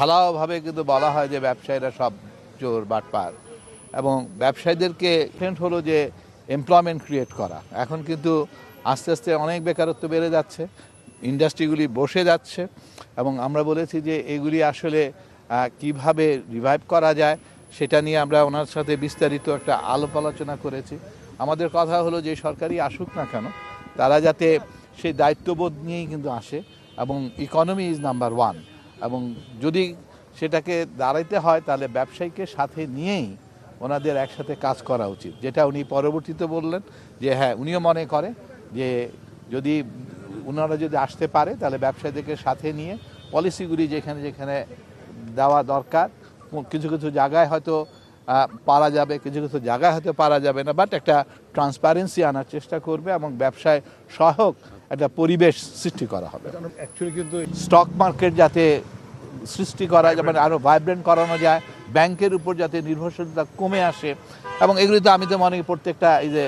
ঢালাওভাবে কিন্তু বলা হয় যে ব্যবসায়ীরা সব চোর বাটপার। এবং ব্যবসায়ীদেরকে ট্রেন্ড হলো যে এমপ্লয়মেন্ট ক্রিয়েট করা। এখন কিন্তু আস্তে আস্তে অনেক বেকারত্ব বেড়ে যাচ্ছে ইন্ডাস্ট্রিগুলি বসে যাচ্ছে এবং আমরা বলেছি যে এগুলি আসলে কীভাবে রিভাইভ করা যায় সেটা নিয়ে আমরা ওনার সাথে বিস্তারিত একটা আলাপ আলোচনা করেছি। আমাদের কথা হলো যে সরকারি আসুক না কেন, তারা যাতে সেই দায়িত্ববোধ নিয়েই কিন্তু আসে এবং ইকোনমি ইজ নাম্বার ওয়ান এবং যদি সেটাকে দাঁড়াইতে হয়, তাহলে ব্যবসায়ীকে সাথে নিয়েই ওনাদের একসাথে কাজ করা উচিত। যেটা উনি পরবর্তীতে বললেন যে হ্যাঁ উনিও মনে করে যে, যদি ওনারা যদি আসতে পারে, তাহলে ব্যবসায়ীদেরকে সাথে নিয়ে পলিসিগুলি যেখানে যেখানে দেওয়া দরকার, কিছু কিছু জায়গায় হয়তো পারা যাবে কিছু কিছু জায়গায় হয়তো পারা যাবে না বাট একটা ট্রান্সপারেন্সি আনার চেষ্টা করবে এবং ব্যবসায় সহায়ক একটা পরিবেশ সৃষ্টি করা হবে। কিন্তু স্টক মার্কেট যাতে সৃষ্টি করা যায় মানে আরও ভাইব্রেন্ট করানো যায় ব্যাংকের উপর যাতে নির্ভরশীলতা কমে আসে এবং এগুলি তো আমি তো মনে করি প্রত্যেকটা এই যে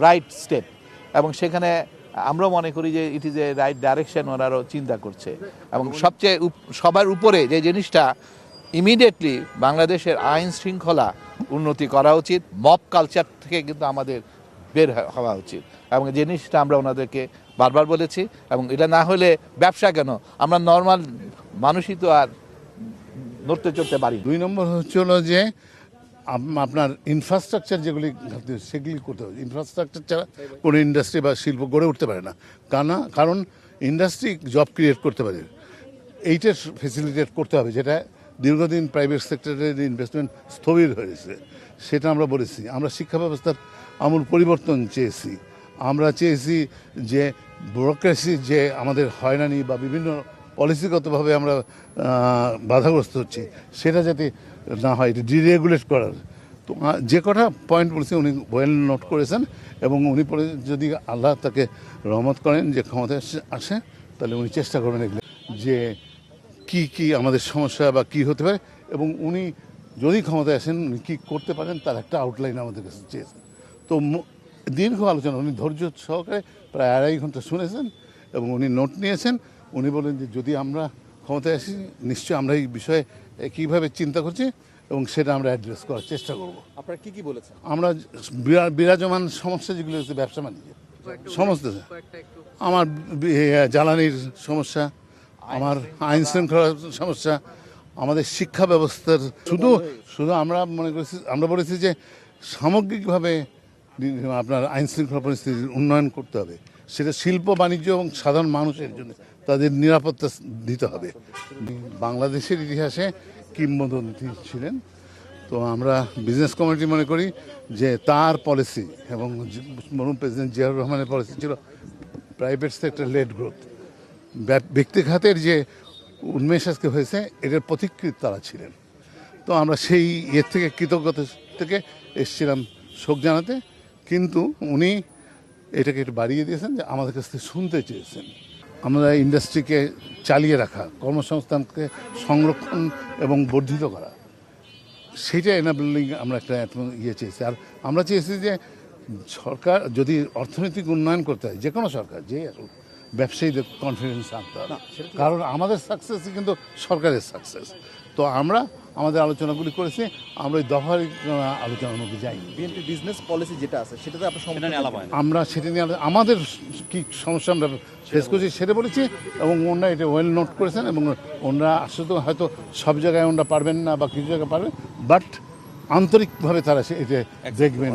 রাইট স্টেপ এবং সেখানে আমরাও মনে করি যে it is a right direction ওনারাও চিন্তা করছে এবং সবচেয়ে সবার উপরে যে জিনিসটা ইমিডিয়েটলি বাংলাদেশের আইন শৃঙ্খলা উন্নতি করা উচিত, মব কালচার থেকে কিন্তু আমাদের বের হওয়া উচিত। এবং জিনিসটা আমরা ওনাদেরকে বারবার বলেছি, এবং এটা না হলে ব্যবসা কেন? আমরা নর্মাল মানুষই তো আর নড়তে চড়তে পারি দুই নম্বর হচ্ছে হলো যে আপনার ইনফ্রাস্ট্রাকচার যেগুলি সেগুলি করতে হবে। ইনফ্রাস্ট্রাকচার ছাড়া কোনো ইন্ডাস্ট্রি বা শিল্প গড়ে উঠতে পারে না। কারণ কারণ ইন্ডাস্ট্রি জব ক্রিয়েট করতে পারে। এইটার ফেসিলিটেট করতে হবে, যেটা দীর্ঘদিন প্রাইভেট সেক্টরের ইনভেস্টমেন্ট স্থবির হয়েছে, সেটা আমরা বলেছি। আমরা শিক্ষা ব্যবস্থার আমূল পরিবর্তন চেয়েছি। আমরা চেয়েছি যে ব্যুরোক্রেসি যে আমাদের হয়রানি বা বিভিন্ন পলিসিগতভাবে আমরা বাধাগ্রস্ত হচ্ছি, সেটা যাতে না হয়, এটা ডিরেগুলেট করার। তো যে কটা পয়েন্ট বলেছি উনি ওয়েল নোট করেছেন এবং উনি পরে যদি আল্লাহ তাকে রহমত করেন যে ক্ষমতায় আসে- তাহলে উনি চেষ্টা করবেন এগুলো, যে কি কি আমাদের সমস্যা বা কি হতে পারে? এবং উনি যদি ক্ষমতায় আসেন উনি কী করতে পারেন? তার একটা আউটলাইন আমাদের কাছে চেয়েছেন। তো দীর্ঘ আলোচনা উনি ধৈর্য সহকারে প্রায় আড়াই ঘণ্টা শুনেছেন এবং উনি নোট নিয়েছেন। উনি বলেন যে যদি আমরা ক্ষমতায় আসি নিশ্চয়ই আমরা এই বিষয়ে কীভাবে চিন্তা করছি এবং সেটা আমরা অ্যাড্রেস করার চেষ্টা করব। আপনারা কি কি বলেছেন? আমরা বিরা- বিরাজমান সমস্যা যেগুলো হচ্ছে ব্যবসা বাণিজ্য। সমস্ত আমার জ্বালানির সমস্যা আমার আইন শৃঙ্খলার সমস্যা, আমাদের শিক্ষা ব্যবস্থার, শুধু শুধু আমরা মনে করছি, আমরা বলেছি যে সামগ্রিকভাবে আপনার আইন শৃঙ্খলা পরিস্থিতির উন্নয়ন করতে হবে। সেটা শিল্প, বাণিজ্য এবং সাধারণ মানুষের জন্য তাদের নিরাপত্তা দিতে হবে। বাংলাদেশের ইতিহাসে কিংবদন্তি ছিলেন। তো আমরা বিজনেস কমিটি মনে করি যে তার পলিসি এবং মরহুম প্রেসিডেন্ট জিয়াউর রহমানের পলিসি ছিল প্রাইভেট সেক্টর লেড গ্রোথ ব্যক্তি খাতের যে উন্মেষ আজকে হয়েছে এটার পথিকৃত তারা ছিলেন। তো আমরা সেই ইয়ের থেকে, কৃতজ্ঞতা থেকে এসেছিলাম শোক জানাতে, কিন্তু উনি এটাকে একটু বাড়িয়ে দিয়েছেন যে আমাদের কাছ থেকে শুনতে চেয়েছেন। আমরা ইন্ডাস্ট্রিকে চালিয়ে রাখা, কর্মসংস্থানকে সংরক্ষণ এবং বর্ধিত করা সেইটা এনাবেলিং আমরা একটা ইয়ে চেয়েছি। আর আমরা চেয়েছি যে সরকার যদি অর্থনৈতিক উন্নয়ন করতে হয়, যে কোনো সরকার, যে ব্যবসায়ীদের কনফিডেন্স আনতে হবে। কারণ আমাদের সাকসেসই কিন্তু সরকারের সাকসেস তো আমরা আমাদের আলোচনাগুলি করেছি আমরা ওই দফার আলোচনার মধ্যে যাইনি। বিএনপি বিজনেস পলিসি যেটা আছে সেটাতে আপনার সমস্যা আলাপ আমরা সেটা নিয়ে আমাদের কি সমস্যা আমরা ফেস করছি সেটা বলেছি এবং ওনারা এটা ওয়েল নোট করেছেন এবং ওনারা আসলে হয়তো সব জায়গায় ওনারা পারবেন না বা কিছু জায়গায় পারবেন বাট আন্তরিকভাবে তারা সে- এটা দেখবেন